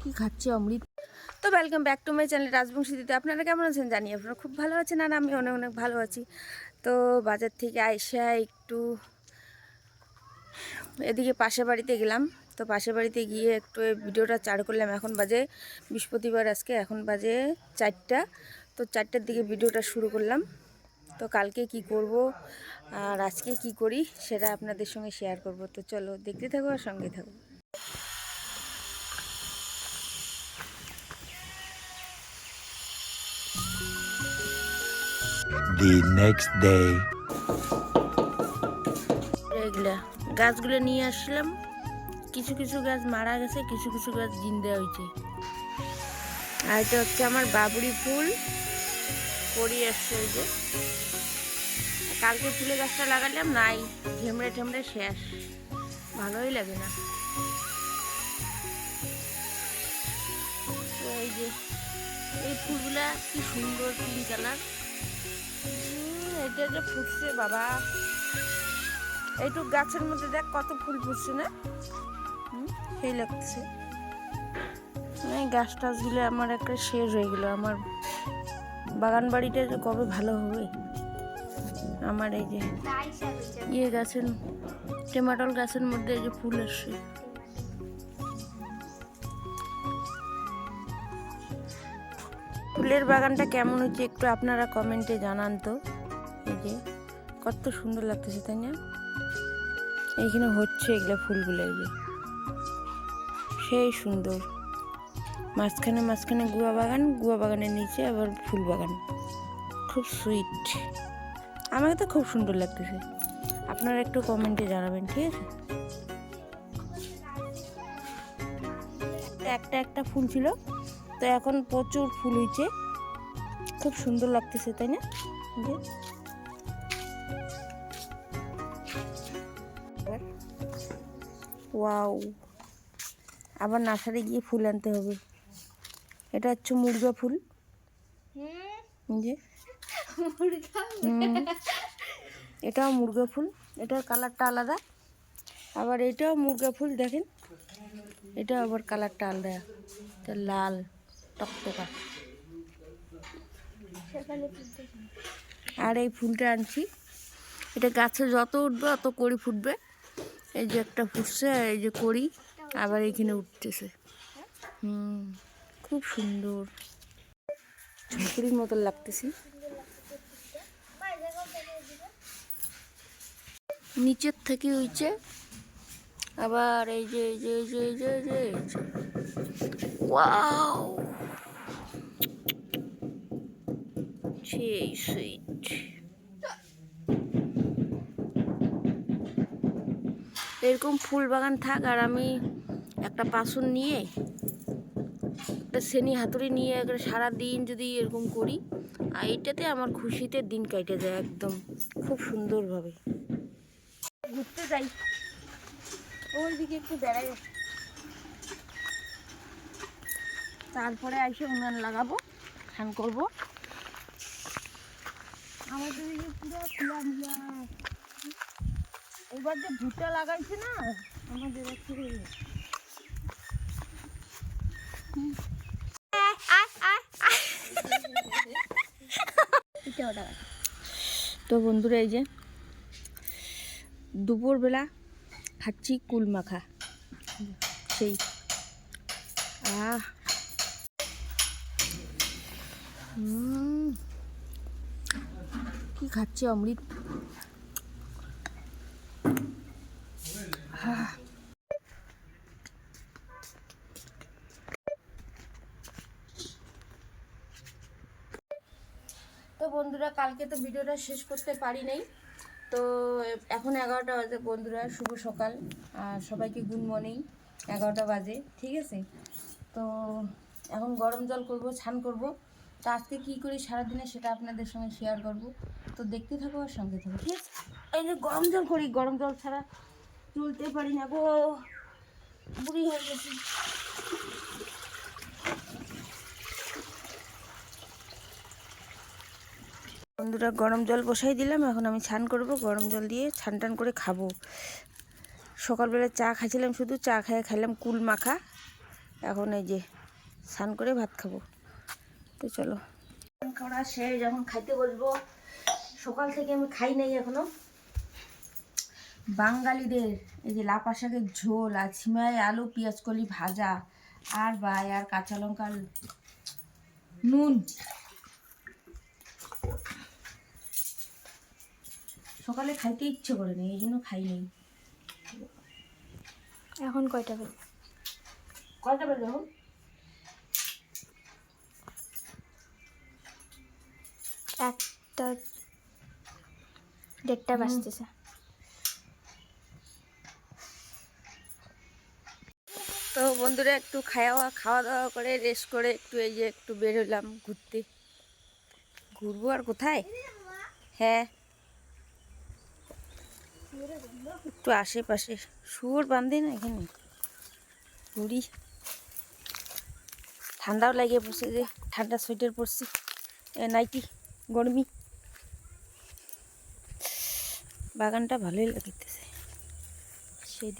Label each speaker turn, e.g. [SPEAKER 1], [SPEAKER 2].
[SPEAKER 1] কি খাচ্ছে অমৃত? তো welcome back to my channel Rajbanshi দিতে আপনারা কেমন আছেন? জানি আপনারা খুব ভালো আছেন আর আমি অনেক অনেক ভালো আছি। তো বাজার থেকে আইসা একটু এদিকে পাশের বাড়িতে গেলাম। তো পাশের বাড়িতে গিয়ে একটু ভিডিওটা চার করলাম। এখন বাজে বৃহস্পতিবার আজকে। এখন বাজে চারটা। তো চারটার দিকে ভিডিওটা শুরু করলাম। তো কালকে কি করব আর আজকে কি করি সেটা আপনাদের সঙ্গে শেয়ার করব। তো চলো দেখতে থাকো আর সঙ্গে থাকো।
[SPEAKER 2] The next day.
[SPEAKER 1] এগুলা গাছগুলো নিয়ে আসলাম। কিছু কিছু গাছ মারা গেছে কিছু কিছু গাছ জিন্দা হয়েছে। আর এটা হচ্ছে আমার বাবুরি ফুল। করি আসছে ওই যে। কালকে ফুলের গাছটা লাগালাম, নাই। ঠেমড়ে ঠেমড়ে শেষ। ভালোই লাগে না। তো এই যে, এই ফুলগুলা কি সুন্দর পিঙ্ক কালার এটা যে ফুটছে, বাবা। এইটুক গাছের মধ্যে দেখ কত ফুল ফুটছে না। সেই লাগছে। এই গাছ টাছগুলো আমার একটা শেষ হয়ে গেলো। আমার বাগান বাড়িটা কবে ভালো হবে? আমার এই যে ইয়ে গাছের, টমেটোল গাছের মধ্যে এই যে ফুল আসছে। ফুলের বাগানটা কেমন হচ্ছে একটু আপনারা কমেন্টে জানান তো। এই যে কত সুন্দর লাগতেছে, তাই না? এইখানে হচ্ছে এগুলো ফুলগুলো, এই যে। সেই সুন্দর। মাঝখানে মাঝখানে গুয়া বাগান গুয়া বাগানের নিচে আবার ফুল বাগান। খুব সুইট। আমাকে তো খুব সুন্দর লাগতেছে। আপনারা একটু কমেন্টে জানাবেন ঠিক আছে? একটা একটা ফুল ছিল। তো এখন প্রচুর ফুল হয়েছে খুব সুন্দর লাগতেছে তাই না? যে। ওয়াও। আবার নার্সারি গিয়ে ফুল আনতে হবে। এটা হচ্ছে মুরগা ফুল। যে। এটাও মুরগা ফুল এটার কালারটা আলাদা। আবার এটাও মুরগা ফুল দেখেন। এটা আবার কালারটা আলাদা এটা লাল টকটকা। আর এই ফুলটা আনছি। এটা গাছে যত উঠবে অত কড়ি ফুটবে। এই যে একটা ফুটছে এই যে কড়ি আবার এখানে উঠতেছে। হুম খুব সুন্দর। ঝুঁকুরির মতো লাগতেছে। নিচের থেকে হইছে। আবার এই যে এই যে এই যে এই যে এই যে ওয়াও! সেই এরকম ফুল বাগান থাক আর আমি একটা পাসন নিয়ে, একটা শ্রেণি হাতুড়ি নিয়ে সারা দিন যদি এরকম করি, আর এইটাতে আমার খুশিতে দিন কেটে যায় একদম, খুব সুন্দরভাবে। ঘুরতে যাই। ওইদিকে একটু বেড়াই। তারপরে এসে উনান লাগাবো খান করব। আমাদের এই পুরো খোলা মিলা এবার যে ভুট্টা লাগাইছে না, আমাদের এখানে তো বন্ধুরা, এই যে দুপুরবেলা খাচ্ছি কুল মাখা সেই। আহ। কি খাচ্ছে অমৃত? তো বন্ধুরা, কালকে তো ভিডিওটা শেষ করতে পারি নাই। তো, এখন এগারোটা বাজে বন্ধুরা, শুভ সকাল। আর সবাইকে গুড মর্নিং এগারোটা বাজে, ঠিক আছে? তো, এখন গরম জল করব, স্নান করব। তো আজকে কী করি সারাদিনে সেটা আপনাদের সঙ্গে শেয়ার করব। তো দেখতে থাকো আর সঙ্গে থাকো, ঠিক আছে? এই যে গরম জল করি, গরম জল ছাড়া চলতে পারি না গো। বুড়ি হয়ে গেছি। বন্ধুরা গরম জল বসাই দিলাম, এখন আমি স্নান করব, গরম জল দিয়ে ছান টান করে খাব। সকালবেলা চা খাইছিলাম শুধু, চা খেয়ে খাইলাম কুল মাখা। এখন এই যে স্নান করে ভাত খাব। তো চলো। খাওয়া শেষ যখন খাইতে বসবো। সকাল থেকে আমি খাই নাই এখনও। বাঙালিদের এই যে লাপা শাকের ঝোল আর ছিমাই আলু, পেঁয়াজ কলি ভাজা, আর বাই আর কাঁচা লঙ্কা নুন। সকালে খাইতে ইচ্ছে করে নেই এই জন্য খাই নেই।
[SPEAKER 3] এখন কয়টা বাজে?
[SPEAKER 1] কয়টা বেজে এখন?
[SPEAKER 3] একটা দেড়টা বাজতেছে।
[SPEAKER 1] তো বন্ধুরা একটু খাওয়া খাওয়া দাওয়া করে রেস্ট করে একটু এই যে একটু বেরোলাম ঘুরতে। ঘুরবো আর কোথায়? হ্যাঁ। একটু আশেপাশে শুয়োর বান্ধে না এখানে? ঘুরি ঠান্ডাও লাগিয়ে পড়ছে যে, ঠান্ডা সোয়েটার পরছি। নাইটি, গরমি। বাগানটা ভালোই লাগতেছে। সেই